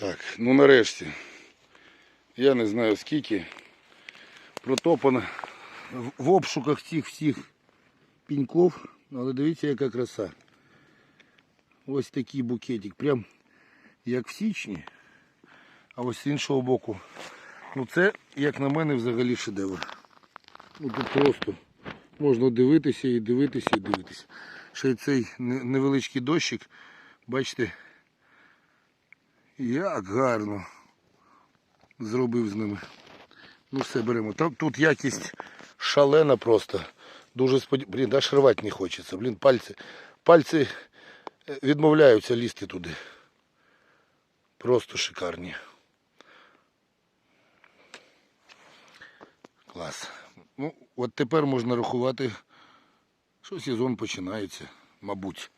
Так, ну нарешті. Я не знаю скільки. Протопано в- обшуках цих всіх піньков. Але дивіться, яка краса. Ось такий букетик. Прям як в січні. А ось з іншого боку. Ну це, як на мене, взагалі шедевр. Ну тут просто можна дивитися і дивитися і дивитися. Ще й цей невеличкий дощик, бачите, як гарно зробив з ними. Ну все беремо. Там тут якість шалена просто. Дуже сподів... Блін, аж рвати не хочеться. Блін, пальці. Пальці е, відмовляються лізти туди. Просто шикарні. Клас. Ну, от тепер можна рахувати, що сезон починається, мабуть.